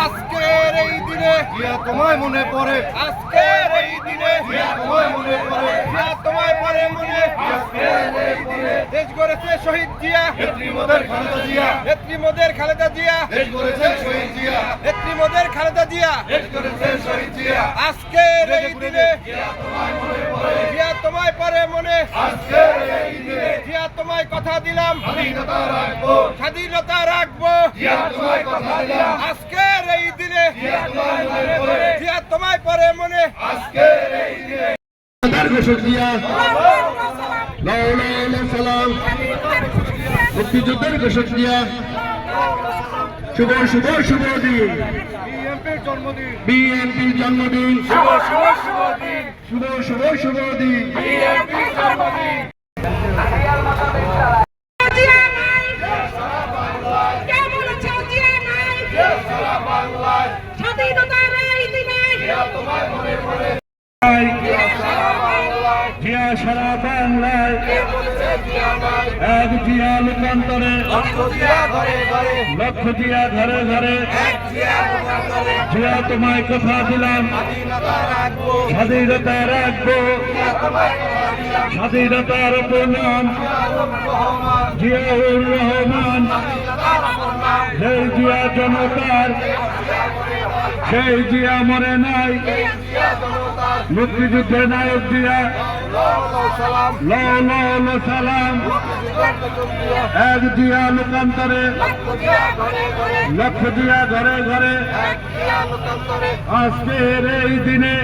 আজকের এই দিনে তোমায় মনে পড়ে। আজকের এই দিনে তোমায় মনে পড়ে। তোমায় পরে মনে দেশ গড়েছে শহীদ জিয়া। নেত্রী মোদের খালেদা জিয়া। নেত্রী মোদের খালেদা জিয়া। দেশ করেছেন শহীদ জিয়া। নেত্রী মোদের খালেদা জিয়া। দেশ করেছেন শহীদ জিয়া। আজকের এই দিনে জিয়া তোমায় পরে মনে। আজকের এই দিনে জিয়া তোমায় কথা দিলাম। স্বাধীনতা রাখব। স্বাধীনতা রাখব। জিয়া তোমায় কথা দিলাম। আজকের এই দিনে জিয়া তোমায় মনে পড়ে। জিয়া তোমায় পরে মনে। আজকের এই দিনে ঘোষক সালাম মুক্তিযুদ্ধের ঘোষক দিয়া। শুভ শুভ শুভ দিন বিএনপির জন্মদিন। শুভ শুভ শুভ দিন সারা বাংলায়। এক জিয়া লোকান্তরে লক্ষ জিয়া ঘরে ঘরে। জিয়া তোমায় কথা দিলাম। স্বাধীনতা রাখব। স্বাধীনতা রাখব। স্বাধীনতার প্রণাম জিয়াউর রহমান। সেই জিয়া জনতার। সেই জিয়া মরে নাই। মুক্তিযুদ্ধের নায়ক জিয়া। সালাম। এক জিয়া লোকান্তরে। লক্ষ জিয়া ঘরে ঘরে। আজকের এই দিনে।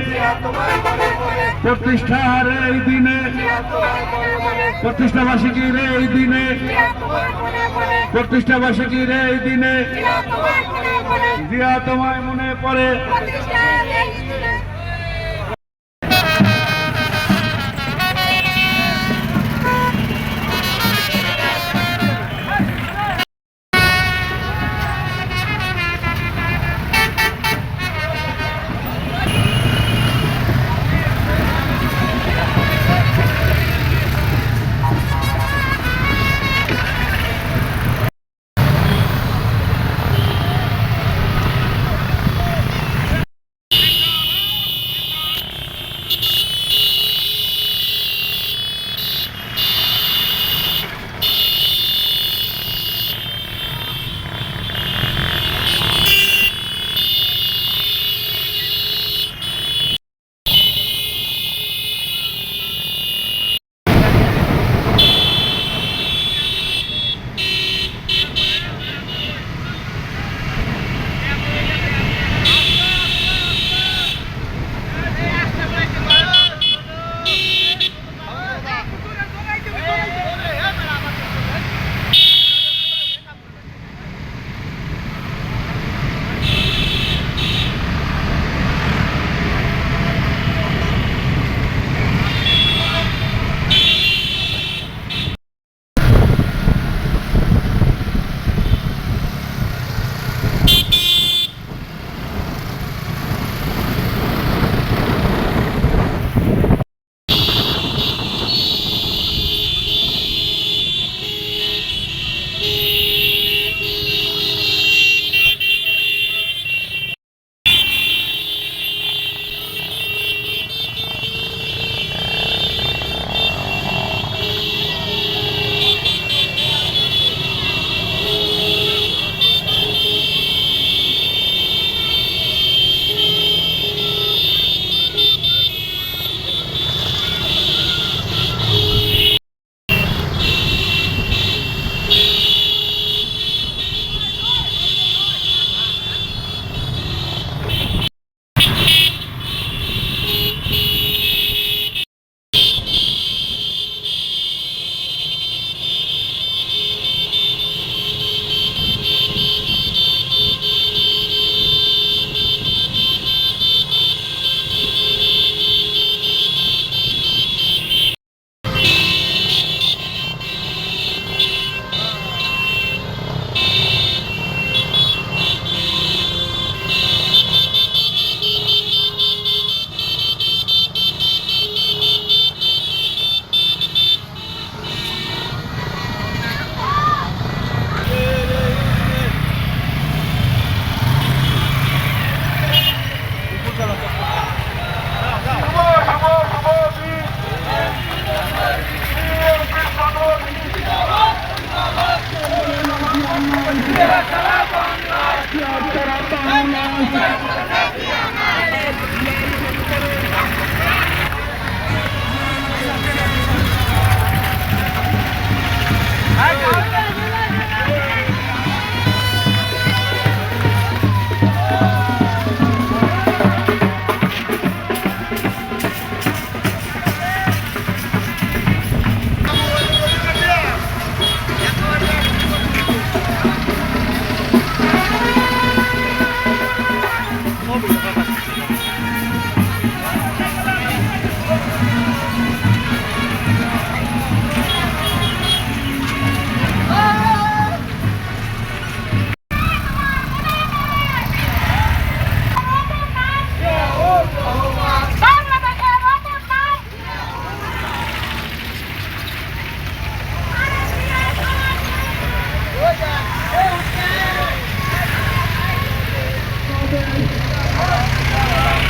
প্রতিষ্ঠার এই দিনে। প্রতিষ্ঠা বার্ষিকীর এই দিনে। প্রতিষ্ঠা বার্ষিকীর এই দিনে। জিয়া তোমায় মনে পড়ে।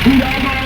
E